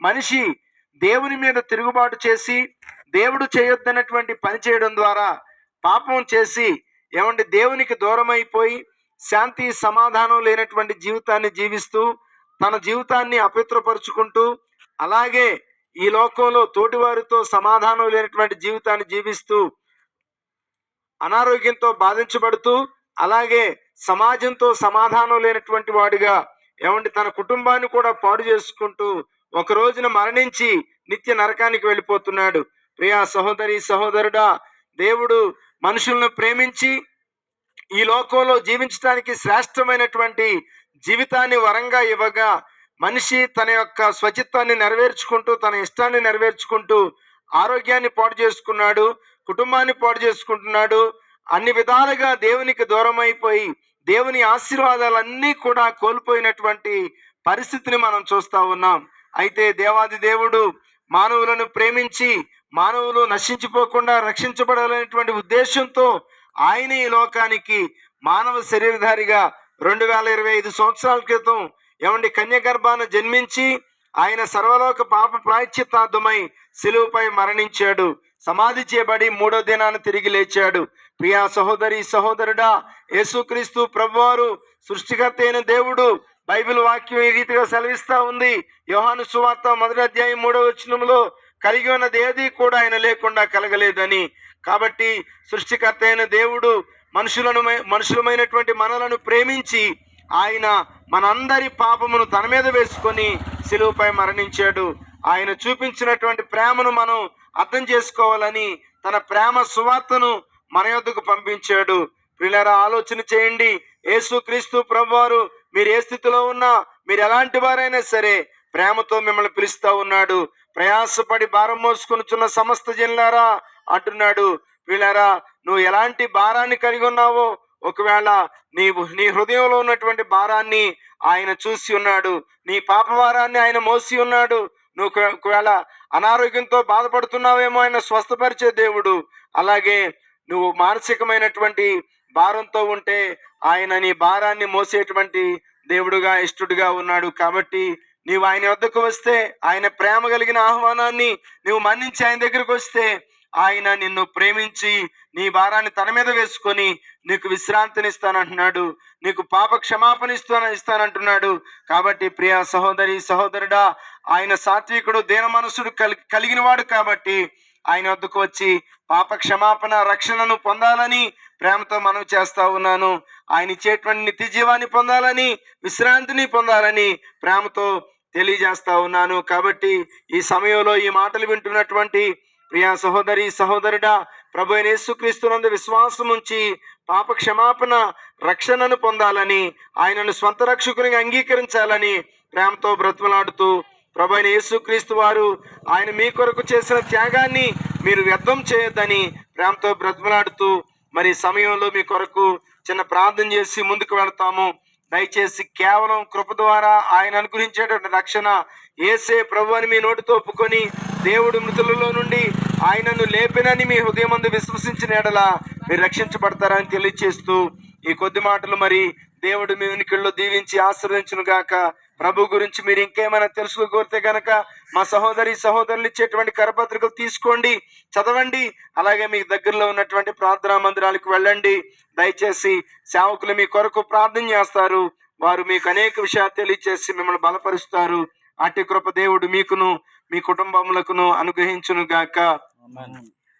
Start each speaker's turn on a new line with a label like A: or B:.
A: మనిషి దేవుని మీద తిరుగుబాటు చేసి దేవుడు చేయొద్దన్నటువంటి పని చేయడం ద్వారా పాపం చేసి ఏమంటే దేవునికి దూరమైపోయి శాంతి సమాధానం లేనటువంటి జీవితాన్ని జీవిస్తూ తన జీవితాన్ని అపవిత్రపరుచుకుంటూ అలాగే ఈ లోకంలో తోటివారితో సమాధానం లేనటువంటి జీవితాన్ని జీవిస్తూ అనారోగ్యంతో బాధించబడుతూ అలాగే సమాజంతో సమాధానం లేనటువంటి వాడిగా ఏమంటే తన కుటుంబాన్ని కూడా పాడు చేసుకుంటూ ఒక రోజున మరణించి నిత్య నరకానికి వెళ్ళిపోతున్నాడు. ప్రియా సహోదరి సహోదరుడా దేవుడు మనుషులను ప్రేమించి ఈ లోకంలో జీవించడానికి శ్రేష్టమైనటువంటి జీవితాన్ని వరంగా ఇవ్వగా మనిషి తన యొక్క స్వచిత్వాన్ని నెరవేర్చుకుంటూ తన ఇష్టాన్ని నెరవేర్చుకుంటూ ఆరోగ్యాన్ని పాడు చేసుకున్నాడు కుటుంబాన్ని పాడు చేసుకుంటున్నాడు. అన్ని విధాలుగా దేవునికి దూరం అయిపోయి దేవుని ఆశీర్వాదాలన్నీ కూడా కోల్పోయినటువంటి పరిస్థితిని మనం చూస్తా ఉన్నాం. అయితే దేవాది దేవుడు మానవులను ప్రేమించి మానవులు నశించిపోకుండా రక్షించబడాలనేటువంటి ఉద్దేశంతో ఆయన ఈ లోకానికి మానవ శరీరధారిగా రెండు వేల ఇరవై ఐదు సంవత్సరాల క్రితం ఏమండి కన్యగర్భాన జన్మించి ఆయన సర్వలోక పాప ప్రాయశ్చిత్తార్థమై శిలువుపై మరణించాడు. సమాధి చేయబడి మూడో దినాన్ని తిరిగి లేచాడు. ప్రియా సహోదరి సహోదరుడా యేసుక్రీస్తు ప్రభువారు సృష్టికర్త అయిన దేవుడు బైబిల్ వాక్యం ఈ రీతిగా సెలవిస్తా ఉంది. యోహాను సువార్త మొదటి అధ్యాయం మూడో వచనంలో కలిగి ఉన్నది ఏది కూడా ఆయన లేకుండా కలగలేదని. కాబట్టి సృష్టికర్త అయిన దేవుడు మనుషులను మనుషులమైనటువంటి మనలను ప్రేమించి ఆయన మనందరి పాపమును తన మీద వేసుకొని సిలువుపై మరణించాడు. ఆయన చూపించినటువంటి ప్రేమను మనం అర్థం చేసుకోవాలని తన ప్రేమ సువార్తను మన యొద్దకు పంపించాడు. పిల్లరా ఆలోచన చేయండి. యేసుక్రీస్తు ప్రభువారు మీరు ఏ స్థితిలో ఉన్నా మీరు ఎలాంటి వారైనా సరే ప్రేమతో మిమ్మల్ని పిలుస్తా ఉన్నాడు. ప్రయాసపడి భారం మోసుకునిచున్న సమస్త జిల్లారా అంటున్నాడు. వీళ్ళారా నువ్వు ఎలాంటి భారాన్ని కలిగి ఉన్నావో ఒకవేళ నీవు నీ హృదయంలో ఉన్నటువంటి భారాన్ని ఆయన చూసి ఉన్నాడు. నీ పాప భారాన్ని ఆయన మోసి ఉన్నాడు. నువ్వు ఒకవేళ అనారోగ్యంతో బాధపడుతున్నావేమో ఆయన స్వస్థపరిచే దేవుడు. అలాగే నువ్వు మానసికమైనటువంటి భారంతో ఉంటే ఆయన నీ భారాన్ని మోసేటువంటి దేవుడుగా ఇష్టడుగా ఉన్నాడు. కాబట్టి నీవు ఆయన వద్దకు వస్తే ఆయన ప్రేమ కలిగిన ఆహ్వానాన్ని నువ్వు మన్నించి ఆయన దగ్గరకు వస్తే ఆయన నిన్ను ప్రేమించి నీ భారాన్ని తన మీద వేసుకొని నీకు విశ్రాంతిని ఇస్తానంటున్నాడు నీకు పాప క్షమాపణ ఇస్తాను ఇస్తానంటున్నాడు. కాబట్టి ప్రియ సహోదరి సహోదరుడా ఆయన సాత్వికుడు దేన మనసుడు కలి కలిగిన వాడు కాబట్టి ఆయన వద్దకు వచ్చి పాప క్షమాపణ రక్షణను పొందాలని ప్రేమతో మనం చేస్తా ఉన్నాను. ఆయన ఇచ్చేటువంటి నిత్య జీవాన్ని పొందాలని విశ్రాంతిని పొందాలని ప్రేమతో తెలియజేస్తా ఉన్నాను. కాబట్టి ఈ సమయంలో ఈ మాటలు వింటున్నటువంటి ప్రియా సహోదరి సహోదరుడా ప్రభు యేసుక్రీస్తునందు విశ్వాసం ఉంచి పాప క్షమాపణ రక్షణను పొందాలని ఆయనను స్వంత రక్షకునిగా అంగీకరించాలని ప్రేమతో బ్రతుమలాడుతూ ప్రభు యేసుక్రీస్తు వారు ఆయన మీ కొరకు చేసిన త్యాగాన్ని మీరు వ్యర్థం చేయొద్దని ప్రేమతో బ్రతులాడుతూ మరి సమయంలో మీ కొరకు చిన్న ప్రార్థన చేసి ముందుకు వెళతాము. దయచేసి కేవలం కృప ద్వారా ఆయన అనుగ్రహించేటువంటి రక్షణ ఏసే ప్రభు అని మీ నోటితో ఒప్పుకొని దేవుడు మృతులలో నుండి ఆయనను లేపినని మీ హృదయం మందు విశ్వసించిన ఎడల మీరు రక్షించబడతారని తెలియచేస్తూ ఈ కొద్ది మాటలు మరి దేవుడు మీ ఉనికిల్లో దీవించి ఆశ్రయించును గాక ప్రభు గురించి మీరు ఇంకేమైనా తెలుసుకోగోరితే గనక మా సహోదరి సహోదరులు ఇచ్చేటువంటి కరపత్రికలు తీసుకోండి చదవండి అలాగే మీకు దగ్గరలో ఉన్నటువంటి ప్రార్థనా మందిరాలకు వెళ్ళండి. దయచేసి సేవకులు మీ కొరకు ప్రార్థన చేస్తారు. వారు మీకు అనేక విషయాలు తెలియచేసి మిమ్మల్ని బలపరుస్తారు. అట్టి కృప దేవుడు మీకును మీ కుటుంబములకును అనుగ్రహించును గాక